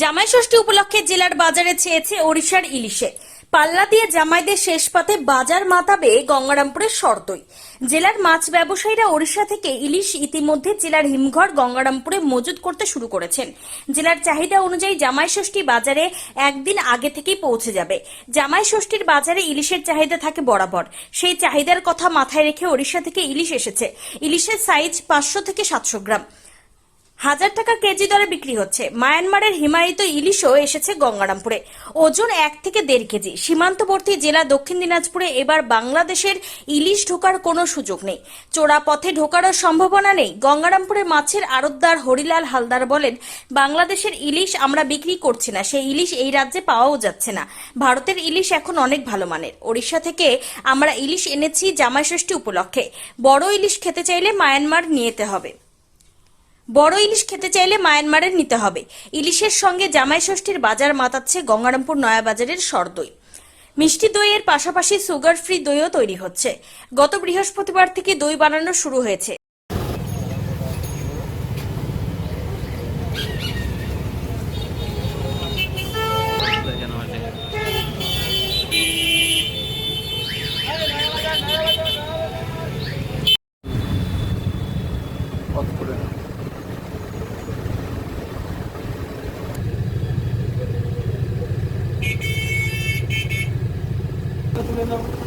জামাই ষষ্ঠী উপলক্ষে জেলার বাজারে ছেয়েছে ওড়িশার ইলিশে। পাল্লা দিয়ে জামাইদের শেষ পাতে বাজার মাতাবে গঙ্গারামপুরের শর্তই জেলার মাছ ব্যবসায়ীরা ওড়িশা থেকে ইলিশ ইতিমধ্যে জেলার হিমঘর গঙ্গারামপুরে মজুত করতে শুরু করেছেন। জেলার চাহিদা অনুযায়ী জামাই ষষ্ঠী বাজারে একদিন আগে থেকেই পৌঁছে যাবে। জামাই ষষ্ঠীর বাজারে ইলিশের চাহিদা থাকে বরাবর। সেই চাহিদার কথা মাথায় রেখে ওড়িশা থেকে ইলিশ এসেছে। ইলিশের সাইজ পাঁচশো থেকে সাতশো গ্রাম। হাজার টাকা কেজি দরে বিক্রি হচ্ছে। মায়ানমারের হিমায়িত ইলিশও এসেছে গঙ্গারামপুরে। ওজন এক থেকে দেড় কেজি। সীমান্তবর্তী জেলা দক্ষিণ দিনাজপুরে এবার বাংলাদেশের ইলিশ ঢোকার কোনো সুযোগ নেই। চোরা পথে ঢোকারও সম্ভাবনা নেই। গঙ্গারামপুরে মাছের আড়তদার হরিলাল হালদার বলেন, বাংলাদেশের ইলিশ আমরা বিক্রি করছি না। সেই ইলিশ এই রাজ্যে পাওয়াও যাচ্ছে না। ভারতের ইলিশ এখন অনেক ভালো মানের। ওড়িশা থেকে আমরা ইলিশ এনেছি জামাইষষ্ঠী উপলক্ষে। বড় ইলিশ খেতে চাইলে মায়ানমার নিয়েতে হবে। বড় ইলিশ খেতে চাইলে মায়ানমারের নিতে হবে। ইলিশের সঙ্গে জামাই ষষ্ঠীর বাজার মাতাচ্ছে গঙ্গারামপুর নয়াবাজারের সরদই মিষ্টি দইয়ের পাশাপাশি সুগার ফ্রি দইও তৈরি হচ্ছে। গত বৃহস্পতিবার থেকে দই বানানো শুরু হয়েছে। 그래서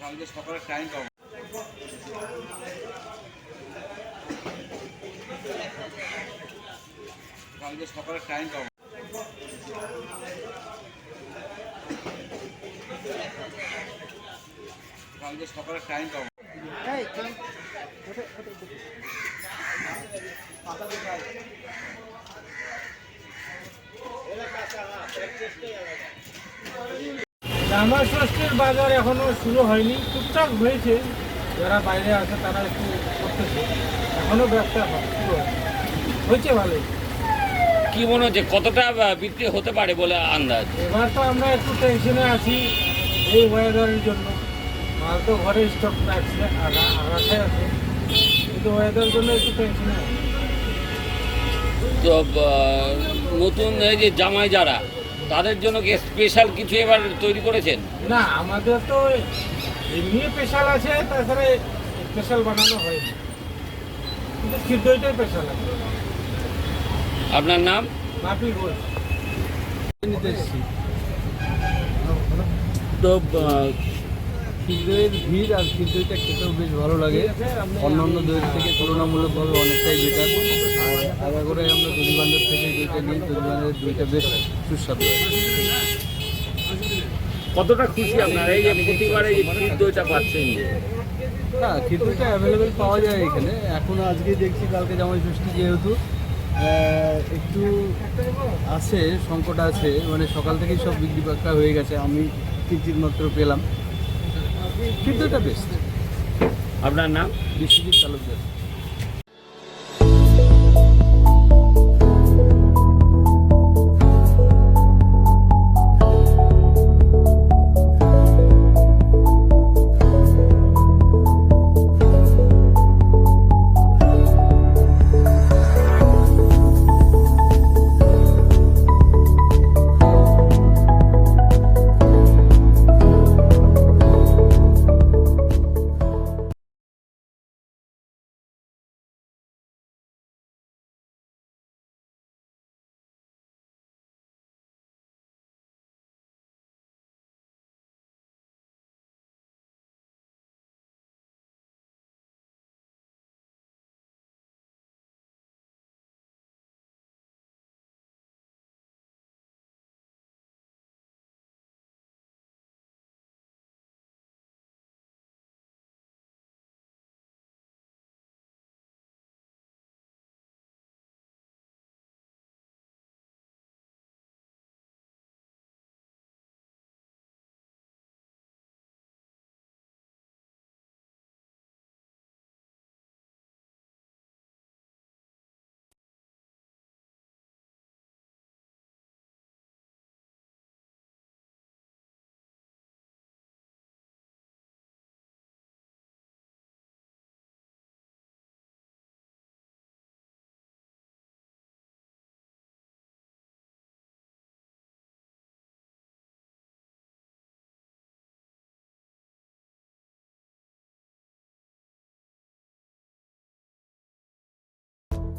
হ্যাঁ নিচে কত আছে টাইম পাবো। কালকে সকালে টাইম পাবো। কালকে সকালে টাইম পাবো। জামা ষষ্ঠীর বাজার এখনও শুরু হয়নি। টুকটাক হয়েছে। যারা বাইরে আছে তারা একটু করতেছে। এখনও ব্যবসা হয়- শুরু হয়েছে ভালোই। কি মনে হচ্ছে? কতটা বিক্রি হতে পারে বলে আন্দাজ? এবার তো আমরা একটু টেনশনে আছি এই ওয়েদারের জন্য। মাল তো ঘরে স্টক রাখছে আছে। কিন্তু ওয়েদারের জন্য একটু টেনশনে আছে। তো নতুন এই যে জামাই যারা তাদের জন্য কি স্পেশাল কিছু এবার তৈরি করেছেন? না আমাদের তো এমনি স্পেশাল আছে তাছাড়া স্পেশাল বানানো হয়নি। কিন্তু ক্ষীর দইটাই স্পেশাল আছে। আপনার নাম? তো ক্ষীরের ভিড় আর দইটা খেতেও বেশ ভালো লাগে। অন্যান্য দইয়ের থেকে তুলনামূলকভাবে অনেকটাই বেটার আর আগাগোড়ায় আমরা দধিবান্ধব থেকে দইটা নিই দধিবান্ধবের দইটা বেশ সুস্বাদু কতটা খুশি আপনার? এই যে প্রতিবার এই যে ক্ষীর দইটা পাচ্ছেন। না ক্ষীর দইটা অ্যাভেলেবেল পাওয়া যায় এখানে। এখন আজকে দেখছি কালকে জামাই ষষ্ঠী যেহেতু একটু আছে সংকট আছে মানে সকাল থেকেই সব বিক্রি বাক্কা হয়ে গেছে আমি কিঞ্চিত মাত্র পেলাম। কিন্তু এটা বেস্ট আপনার নাম? বিশ্বজিৎ তালুকদার।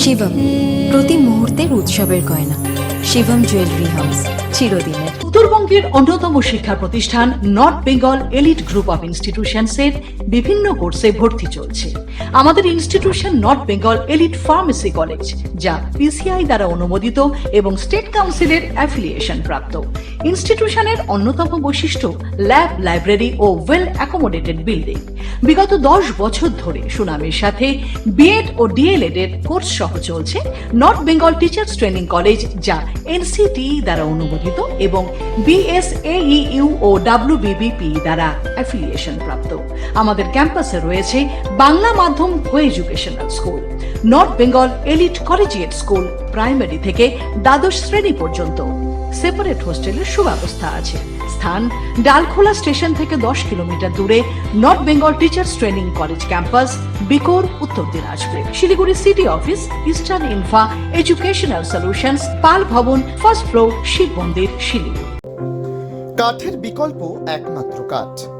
Shivam প্রতি মুহূর্তের উৎসবের গয়না। শিবম জুয়েলারি হাউস চিরদিনের। উত্তরবঙ্গের অন্যতম শিক্ষা প্রতিষ্ঠান North Bengal Elite group of institutions এর বিভিন্ন কোর্সে ভর্তি চলছে। আমাদের institution North Bengal Elite pharmacy college যা পিসিআই দ্বারা অনুমোদিত এবং স্টেট কাউন্সিলের অ্যাফিলিয়েশন প্রাপ্ত। ইনস্টিটিউশনের অন্যতম বৈশিষ্ট্য ল্যাব লাইব্রেরি ও ওয়েল অ্যাকোমোডেটেড বিল্ডিং বিগত দশ বছর ধরে সুনামের সাথে বিএড ও ডিএলএড এর কোর্স সহ চলছে North Bengal teachers training college যা এনসিটি দ্বারা অনুমোদিত এবং বিএসএইউ ও ডাব্লিউবিবিপি দ্বারা অ্যাফিলিয়েশন প্রাপ্ত। আমাদের ক্যাম্পাসে রয়েছে বাংলা মাধ্যম co educational school, North Bengal Elite collegiate school, primary থেকে দ্বাদশ শ্রেণি পর্যন্ত। সেপারেট হোস্টেলের সুব্যবস্থা আছে। স্থান ডালখোলা স্টেশন থেকে দশ কিলোমিটার দূরে North Bengal teachers training college campus, Bikor, Uttar Dinajpur. Siliguri city office, Eastern Infra Educational Solutions, Pal Bhavan, first floor Shiva মন্দির শিলিগুড়ি। কাঠের বিকল্প একমাত্র কাঠ।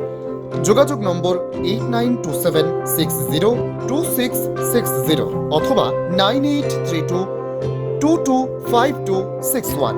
যোগাযোগ number eight nine two seven six zero two six six zero অথবা nine eight three two two two five two six one